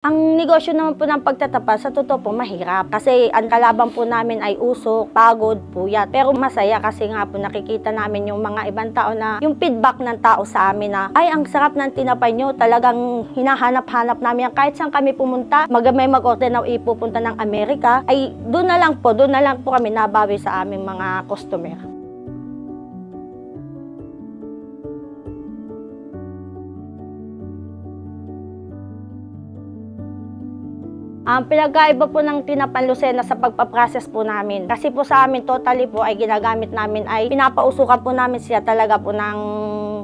Ang negosyo naman po ng pagtatapa, sa totoo po, mahirap. Kasi ang kalaban po namin ay usok, pagod, puyat. Pero masaya kasi nga po nakikita namin yung mga ibang tao na, yung feedback ng tao sa amin na, ay, ang sarap ng tinapay nyo. Talagang hinahanap-hanap namin yan. Kahit saan kami pumunta, mag may mag-order na ipupunta ng Amerika, ay doon na lang po, doon na lang po kami nabawi sa aming mga customer. Ang pinagkaiba po ng tinapan Lucena sa pagpaprocess po namin. Kasi po sa amin, totally po ay ginagamit namin ay pinapausukan po namin siya talaga po ng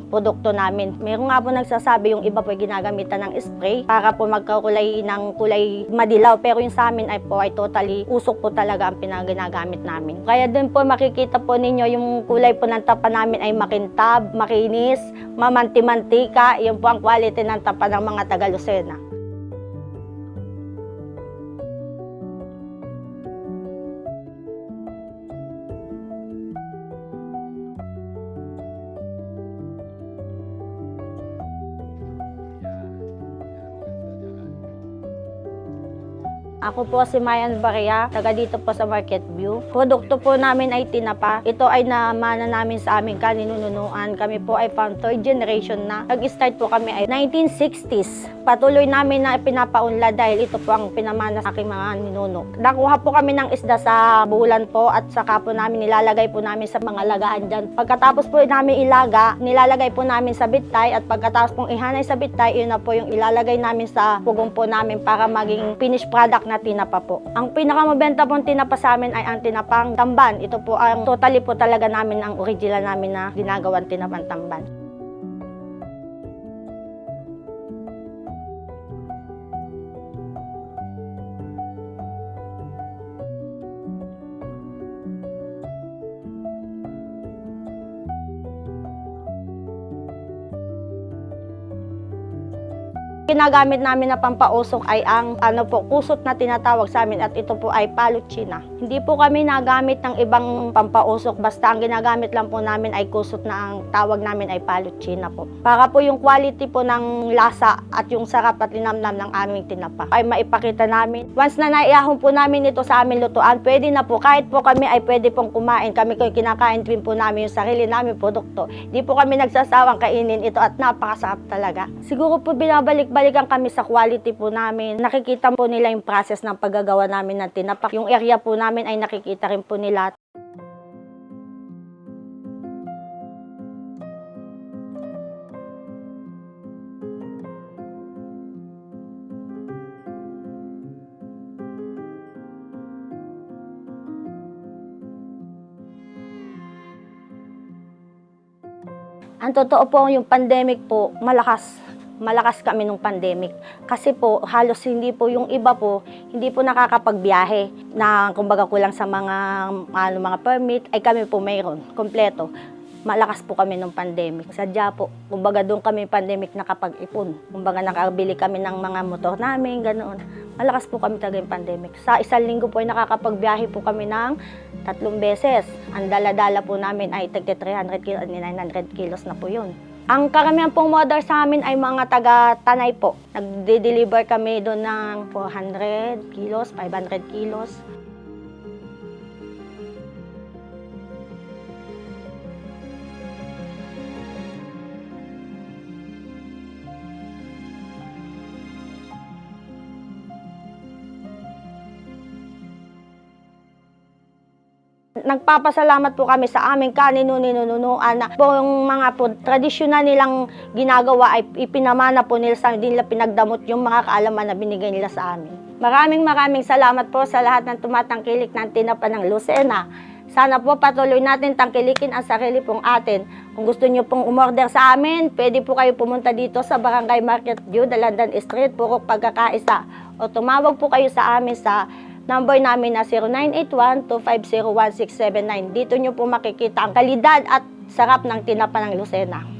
produkto namin. Meron nga po nagsasabi yung iba po ay ginagamitan ng spray para po magkakulay ng kulay madilaw. Pero yung sa amin ay po ay totally usok po talaga ang pinaginagamit namin. Kaya din po makikita po ninyo yung kulay po ng tapa namin ay makintab, makinis, mamanti-mantika. Yun po ang quality ng tapa ng mga taga Ako po si Mayan Baria, taga dito po sa Market View. Produkto po namin ay tinapa. Ito ay namana namin sa aming kaninunuan. Kami po ay from third generation na. Nag-start po kami ay 1960s. Patuloy namin na pinapaunlad dahil ito po ang pinamana sa aking mga ninuno. Nakuha po kami ng isda sa bulan po at saka po namin nilalagay po namin sa mga lagaan dyan. Pagkatapos po namin ilaga, nilalagay po namin sa bitay at pagkatapos pong ihanay sa bitay, yun na po yung ilalagay namin sa pugong po namin para maging finished product na tinapa po. Ang pinakamabenta pong tinapa sa amin ay ang tinapang tamban. Ito po ang totally po talaga namin ang original namin na ginagawang tinapang tamban. Ginagamit namin na pampausok ay ang ano po, kusot na tinatawag sa amin at ito po ay palutsina. Hindi po kami nagamit ng ibang pampausok basta ang ginagamit lang po namin ay kusot na ang tawag namin ay palutsina po. Para po yung quality po ng lasa at yung sarap at linamnam ng aming tinapa ay maipakita namin. Once na naiyahon po namin ito sa aming lutuan, pwede na po kahit po kami ay pwede pong kumain. Kami ko kinakain din po namin yung sarili namin produkto. Hindi po kami nagsasawang kainin ito at napakasarap talaga. Siguro po binabalik-balikan kami sa quality po namin. Nakikita po nila yung process ng paggagawa namin ng tinapak. Yung area po namin ay nakikita rin po nila. Ang totoo po, yung pandemic po, malakas. Malakas kami nung pandemic. Kasi po, halos hindi po yung iba po, hindi po nakakapagbiyahe na kumbaga kulang sa mga, ano, mga permit, ay kami po mayroon, kompleto. Malakas po kami nung pandemic. Sadya po, kumbaga doon kami pandemic nakapag-ipon. Kumbaga nakabili kami ng mga motor namin, ganoon. Malakas po kami talaga yung pandemic. Sa isang linggo po ay nakakapagbiyahe po kami ng tatlong beses. Ang dala-dala po namin ay tagti 300 kilos, 900 kilos na po yun. Ang karamihan pong model sa amin ay mga taga-tanay po. Nagde-deliver kami doon ng 400 kilos, 500 kilos. Nagpapasalamat po kami sa aming kaninu-ninunuan na po yung mga po, tradisyonal nilang ginagawa ay ipinamana po nila sa hindi nila pinagdamot yung mga kaalaman na binigay nila sa amin. Maraming maraming salamat po sa lahat ng tumatangkilik ng tinapa ng Lucena. Sana po patuloy natin tangkilikin ang sarili pong atin. Kung gusto nyo pong umorder sa amin, pwede po kayo pumunta dito sa Barangay Market View, Dalandan Street, Purok Pagkakaisa. O tumawag po kayo sa amin sa number namin na 0981-250-1679. Dito nyo po makikita ang kalidad at sarap ng tinapa ng Lucena.